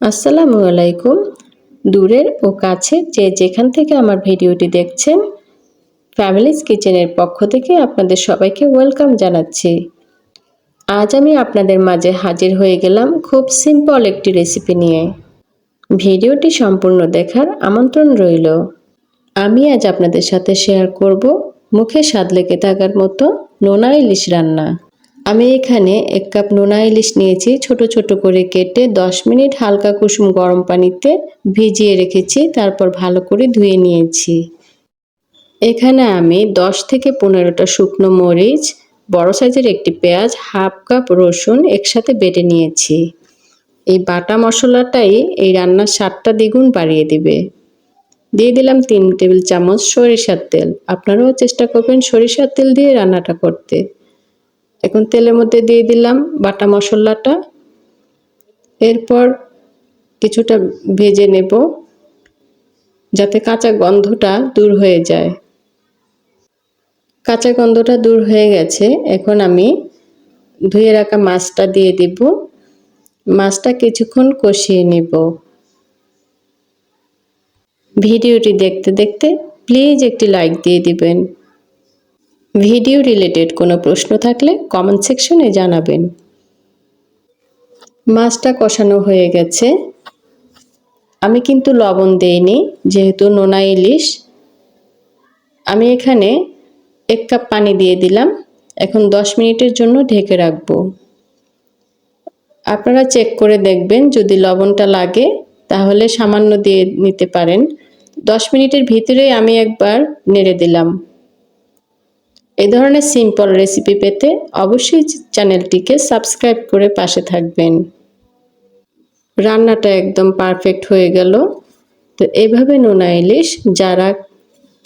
আসসালামু আলাইকুম। দূরের ও কাছে যে যেখান থেকে আমার ভিডিওটি দেখছেন ফ্যামিলিজ কিচেনের পক্ষ থেকে আপনাদের সবাইকে ওয়েলকাম জানাচ্ছি। আজ আমি আপনাদের মাঝে হাজির হয়ে গেলাম খুব সিম্পল একটি রেসিপি নিয়ে। ভিডিওটি সম্পূর্ণ দেখার আমন্ত্রণ রইল। আমি আজ আপনাদের সাথে শেয়ার করব মুখে স্বাদ লেগে থাকার মতো নোনা ইলিশ রান্না। আমি এখানে এক কাপ নোনা ইলিশ নিয়েছি, ছোট ছোট করে কেটে 10 মিনিট হালকা কুসুম গরম পানিতে ভিজিয়ে রেখেছি, তারপর ভালো করে ধুয়ে নিয়েছি। এখানে আমি 10 থেকে পনেরোটা শুকনো মরিচ, বড় সাইজের একটি পেঁয়াজ, হাফ কাপ রসুন একসাথে বেটে নিয়েছি। এই বাটা মশলাটাই এই রান্নার স্বাদটা দ্বিগুণ বাড়িয়ে দিবে। দিয়ে দিলাম তিন টেবিল চামচ সরিষার তেল। আপনারাও চেষ্টা করবেন সরিষার তেল দিয়ে রান্নাটা করতে। এখন তেলের মধ্যে দিয়ে দিলাম বাটা মশলাটা। এরপর কিছুটা ভেজে নেব যাতে কাঁচা গন্ধটা দূর হয়ে যায়। কাঁচা গন্ধটা দূর হয়ে গেছে, এখন আমি ধুয়ে রাখা মাছটা দিয়ে দিব। মাছটা কিছুক্ষণ কষিয়ে নেব। ভিডিওটি দেখতে দেখতে প্লিজ একটি লাইক দিয়ে দিবেন। ভিডিও রিলেটেড কোনো প্রশ্ন থাকলে কমেন্ট সেকশনে জানাবেন। মাছটা কষানো হয়ে গেছে। আমি কিন্তু লবণ দেইনি, যেহেতু নোনা ইলিশ। আমি এখানে এক কাপ পানি দিয়ে দিলাম। এখন দশ মিনিটের জন্য ঢেকে রাখব। আপনারা চেক করে দেখবেন, যদি লবণটা লাগে, তাহলে সামান্য দিয়ে নিতে পারেন। দশ মিনিটের ভিতরেই আমি একবার নেড়ে দিলাম। এ ধরনের সিম্পল রেসিপি পেতে অবশ্যই চ্যানেলটিকে সাবস্ক্রাইব করে পাশে থাকবেন। রান্নাটা একদম পারফেক্ট হয়ে গেল। তো এভাবে নোনা ইলিশ যারা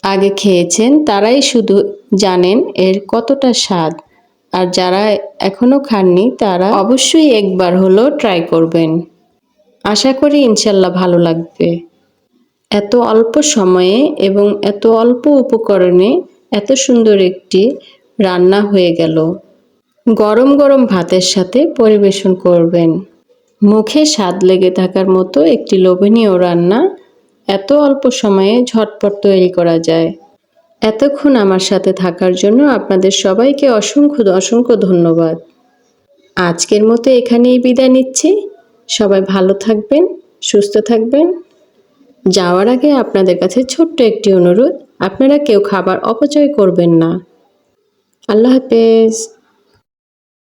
আগে খেয়েছেন তারাই শুধু জানেন এর কতটা স্বাদ। আর যারা এখনও খাননি তারা অবশ্যই একবার হলো ট্রাই করবেন। আশা করি ইনশাল্লাহ ভালো লাগবে। এত অল্প সময়ে এবং এত অল্প উপকরণে এত সুন্দর একটি রান্না হয়ে গেল। গরম গরম ভাতের সাথে পরিবেশন করবেন। মুখে স্বাদ লেগে থাকার মতো একটি লোভনীয় রান্না এত অল্প সময়ে ঝটপট তৈরি করা যায়। এতক্ষণ আমার সাথে থাকার জন্য আপনাদের সবাইকে অসংখ্য অসংখ্য ধন্যবাদ। আজকের মতো এখানেই বিদায় নিচ্ছি। সবাই ভালো থাকবেন, সুস্থ থাকবেন। যাওয়ার আগে আপনাদের কাছে ছোট্ট একটি অনুরোধ। আপনারা কেউ খাবার অপচয় করবেন না। আল্লাহ হাফেজ।